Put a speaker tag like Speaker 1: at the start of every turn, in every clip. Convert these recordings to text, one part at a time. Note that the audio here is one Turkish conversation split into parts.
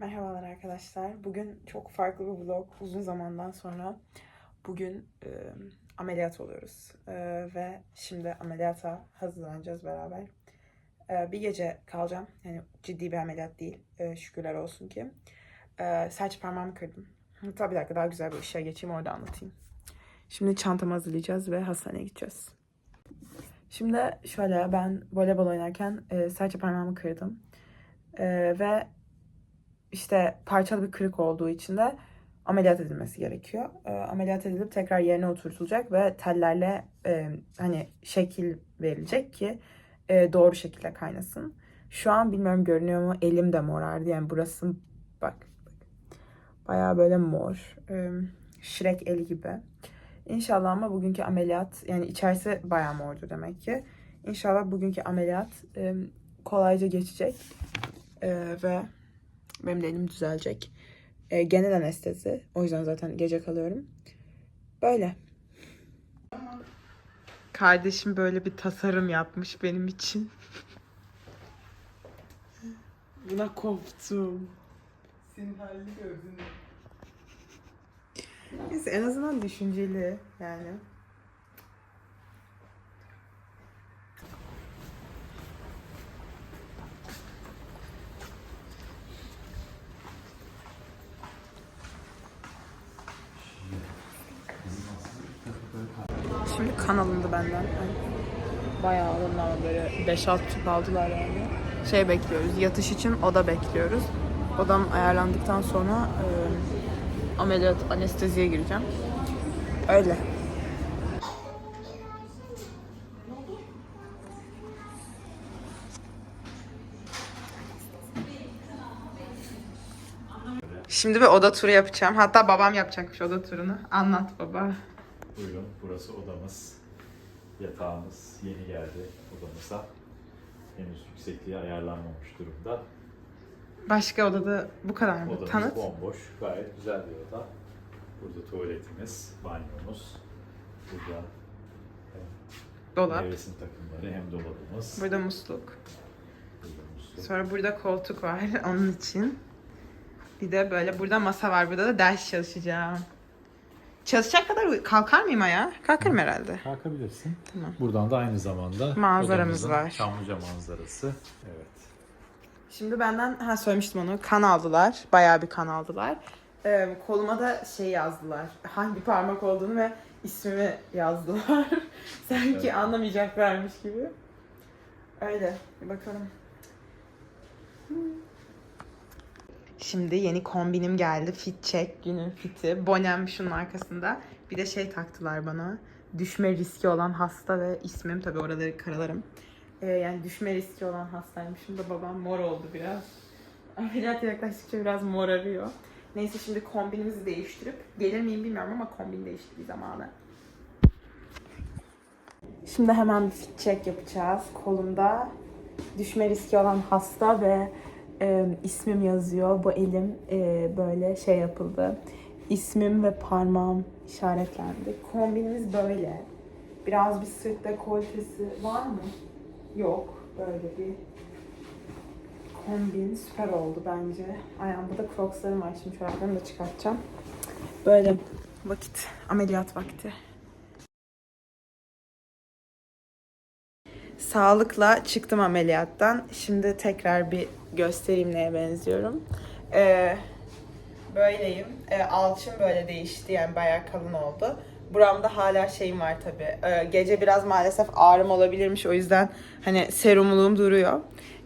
Speaker 1: Merhabalar arkadaşlar. Bugün çok farklı bir vlog. Uzun zamandan sonra bugün e, ameliyat oluyoruz. E, ve şimdi ameliyata hazırlanacağız beraber. E, bir gece kalacağım. Yani ciddi bir ameliyat değil. E, şükürler olsun ki. E, serçe parmağımı kırdım. Hatta bir dakika daha güzel bir ışığa geçeyim orada anlatayım. Şimdi çantamı hazırlayacağız ve hastaneye gideceğiz. Şimdi şöyle ben voleybol oynarken e, serçe parmağımı kırdım. E, ve işte parçalı bir kırık olduğu için de ameliyat edilmesi gerekiyor. E, ameliyat edilip tekrar yerine oturtulacak ve tellerle e, hani şekil verilecek ki e, doğru şekilde kaynasın. Şu an bilmiyorum görünüyor mu elim de morardı yani burası bak, bayağı böyle mor. E, Shrek eli gibi. İnşallah ama bugünkü ameliyat yani içerisi bayağı mordu demek ki. İnşallah bugünkü ameliyat e, kolayca geçecek E, ve benim de elim düzelecek. E, genel anestezi. O yüzden zaten gece kalıyorum. Böyle. Kardeşim böyle bir tasarım yapmış benim için. Buna koptum.
Speaker 2: Senin halini gördün.
Speaker 1: Neyse en azından düşünceli yani. Şimdi kan alındı benden. Bayağı alındı böyle 5-6 tüp aldılar yani. Şey bekliyoruz, yatış için oda bekliyoruz. Odam ayarlandıktan sonra e, ameliyat anesteziye gireceğim. Öyle. Şimdi bir oda turu yapacağım. Hatta babam yapacakmış oda turunu. Anlat baba.
Speaker 2: Buyurun, burası odamız. Yatağımız yeni geldi odamıza. Henüz yüksekliği ayarlanmamış durumda.
Speaker 1: Başka odada bu kadar mı?
Speaker 2: Odamız
Speaker 1: Tanıt.
Speaker 2: bomboş, gayet güzel bir oda. Burada tuvaletimiz, banyomuz. Burada
Speaker 1: Dolap.
Speaker 2: nevresim takımları, hem dolabımız.
Speaker 1: Burada musluk.
Speaker 2: Burada musluk.
Speaker 1: Sonra burada koltuk var onun için. Bir de böyle burada masa var. Burada da ders çalışacağım. Çalışacak kadar kalkar mıyım ayağa? Kalkarım herhalde.
Speaker 2: Kalkabilirsin.
Speaker 1: Tamam.
Speaker 2: Buradan da aynı zamanda
Speaker 1: Manzaramız
Speaker 2: odamızın
Speaker 1: var.
Speaker 2: Çamlıca manzarası. Evet.
Speaker 1: Şimdi benden ha söylemiştim onu. Kan aldılar. Bayağı bir kan aldılar. Ee, koluma da şey yazdılar. Hangi parmak olduğunu ve ismimi yazdılar. Sanki
Speaker 2: Evet.
Speaker 1: anlamayacaklarmış gibi. Öyle. Bir bakalım. Şimdi yeni kombinim geldi. Fit check günün fiti. Bonem şunun arkasında. Bir de şey taktılar bana. Düşme riski olan hasta ve ismim tabii oraları karalarım. Ee, yani düşme riski olan hastayım. Şimdi babam mor oldu biraz. Ameliyat yaklaştıkça biraz morarıyor. Neyse şimdi kombinimizi değiştirip gelir miyim bilmiyorum ama kombin değiştirdiği zamanı. Şimdi hemen bir fit check yapacağız. Kolumda düşme riski olan hasta ve e, ismim yazıyor. Bu elim e, böyle şey yapıldı. İsmim ve parmağım işaretlendi. Kombinimiz böyle. Biraz bir sırt dekoltesi var mı? Yok. Böyle bir kombin süper oldu bence. Ayağımda da crocslarım var. Şimdi çoraplarımı da çıkartacağım. Böyle vakit, ameliyat vakti. Sağlıkla çıktım ameliyattan. Şimdi tekrar bir göstereyim neye benziyorum. Ee, böyleyim. Ee, alçım böyle değişti yani bayağı kalın oldu. Buramda hala şeyim var tabii. Ee, gece biraz maalesef ağrım olabilirmiş o yüzden hani serumluğum duruyor.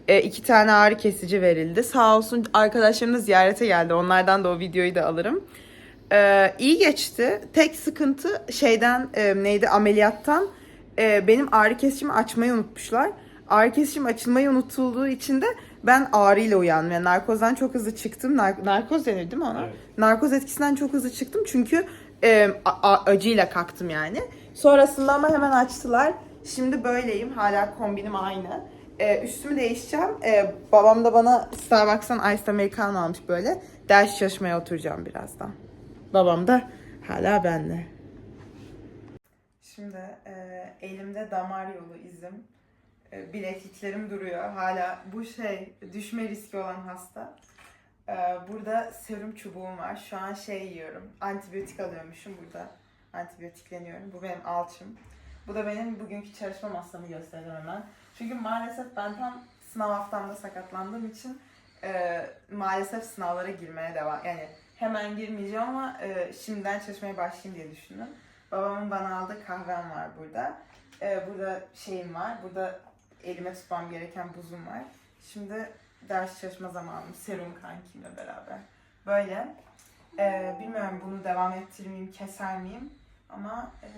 Speaker 1: Ee, iki tane ağrı kesici verildi. Sağ olsun arkadaşlarım da ziyarete geldi. Onlardan da o videoyu da alırım. Ee, iyi geçti. Tek sıkıntı şeyden e, neydi ameliyattan e, benim ağrı kesicimi açmayı unutmuşlar. Ağrı kesicim açılmayı unutulduğu için de ben ağrıyla uyandım. Yani narkozdan çok hızlı çıktım. Nar- narkoz denir değil mi ona?
Speaker 2: Evet.
Speaker 1: Narkoz etkisinden çok hızlı çıktım çünkü e, acıyla kalktım yani. Sonrasında ama hemen açtılar. Şimdi böyleyim. Hala kombinim aynı. E, üstümü değişeceğim. E, babam da bana Starbucks'tan Ice Americano almış böyle. Ders çalışmaya oturacağım birazdan. Babam da hala bende. Şimdi e, elimde damar yolu izim. E, bilekliklerim duruyor. Hala bu şey düşme riski olan hasta. Ee, burada serum çubuğum var. Şu an şey yiyorum. Antibiyotik alıyormuşum burada. Antibiyotikleniyorum. Bu benim alçım. Bu da benim bugünkü çalışma masamı göstereceğim hemen. Çünkü maalesef ben tam sınav haftamda sakatlandığım için e, maalesef sınavlara girmeye devam. Yani hemen girmeyeceğim ama e, şimdiden çalışmaya başlayayım diye düşündüm. Babamın bana aldığı kahvem var burada. E, burada şeyim var. Burada elime tutmam gereken buzum var. Şimdi ders çalışma zamanım. Serum kankimle beraber. Böyle. E, bilmiyorum bunu devam ettirir miyim, keser miyim? Ama e,